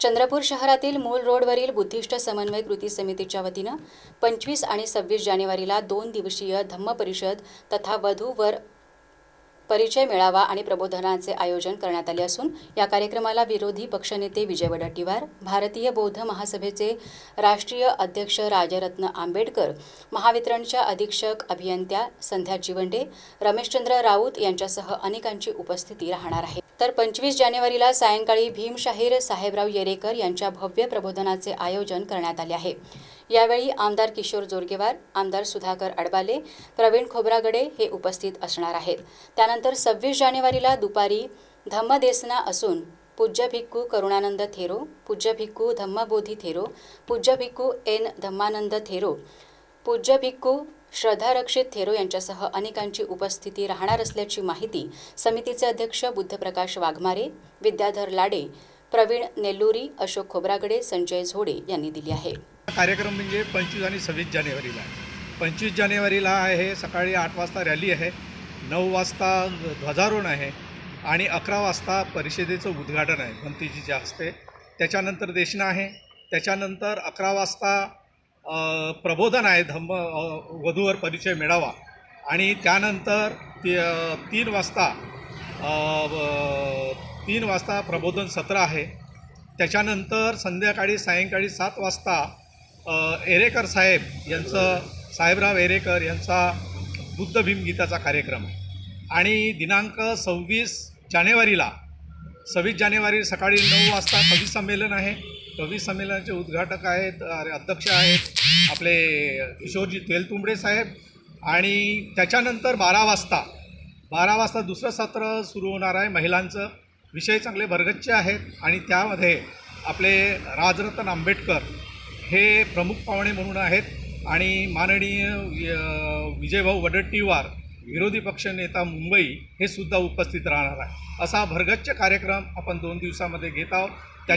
चंद्रपूर शहरातील मूल रोडवरील बुद्धिस्ट समन्वय कृती समितीच्या वतीनं पंचवीस आणि सव्वीस जानेवारीला दोन दिवसीय धम्म परिषद तथा वधू वर परिचय मेळावा आणि प्रबोधनाचे आयोजन करण्यात आले असून या कार्यक्रमाला विरोधी पक्षनेते विजय वडट्टीवार भारतीय बौद्ध महासभेचे राष्ट्रीय अध्यक्ष राजरत्न आंबेडकर महावितरणच्या अधीक्षक अभियंत्या संध्या जिवंडे रमेशचंद्र राऊत यांच्यासह अनेकांची उपस्थिती राहणार आहे. तर पंचवीस जानेवारीला सायंकाळी भीमशाहीर साहेबराव येरेकर यांच्या भव्य प्रबोधनाचे आयोजन करण्यात आले आहे. यावेळी आमदार किशोर जोरगेवार आमदार सुधाकर अडबाले प्रवीण खोब्रागडे हे उपस्थित असणार आहेत. त्यानंतर सव्वीस जानेवारीला दुपारी धम्मदेसना असून पूज्य भिक्खू करुणानंद थेरो पूज्य भिक्खू धम्मबोधी थेरो पूज्य भिक्खू एन धम्मानंद थेरो पूज्य भिक्खू श्रद्धारक्षित थेरो यांच्यासह अनेकांची उपस्थिती राहणार असल्याची माहिती समितीचे अध्यक्ष बुद्धप्रकाश वाघमारे विद्याधर लाडे प्रवीण नेल्लुरी अशोक खोब्रागडे संजय झोडे यांनी दिली आहे. कार्यक्रम म्हणजे पंचवीस आणि सव्वीस जानेवारीला पंचवीस जानेवारीला आहे सकाळी आठ वाजता रॅली आहे. नऊ वाजता ध्वजारोहण आहे आणि अकरा वाजता परिषदेचं उद्घाटन आहे भंतीजीच्या हस्ते. त्याच्यानंतर देशना आहे. त्याच्यानंतर अकरा वाजता प्रबोधन आहे धम्म वधूवर परिचय मिळावा. आणि त्यानंतर ती तीन वाजता तीन वाजता प्रबोधन सत्र आहे. त्याच्यानंतर संध्याकाळी सायंकाळी सात वाजता एरेकर साहेब यांचं साहेबराव एरेकर यांचा बुद्ध भीमगीताचा कार्यक्रम आहे. आणि दिनांक सव्वीस जानेवारीला सव्वीस जानेवारी सकाळी नऊ वाजता कवी संमेलन आहे. कवी संमेलनाचे उद्घाटक आहेत अरे, अध्यक्ष आहेत आपले किशोरजी तेलतुंबडे साहेब. आणि त्याच्यानंतर बारा वाजता बारा वाजता दुसरं सत्र सुरू होणार आहे महिलांचं. विषय चांगले भरगच्चे आहेत आणि त्यामध्ये आपले राजरत्न आंबेडकर हे प्रमुख पाहुणे म्हणून आहेत. आणि माननीय विजयभाऊ वडट्टीवार विरोधी पक्षनेता मुंबई हे सुद्धा उपस्थित राहणार आहे असा भरगच्च कार्यक्रम आपण दोन दिवसामध्ये घेत आहोत. त्याच्या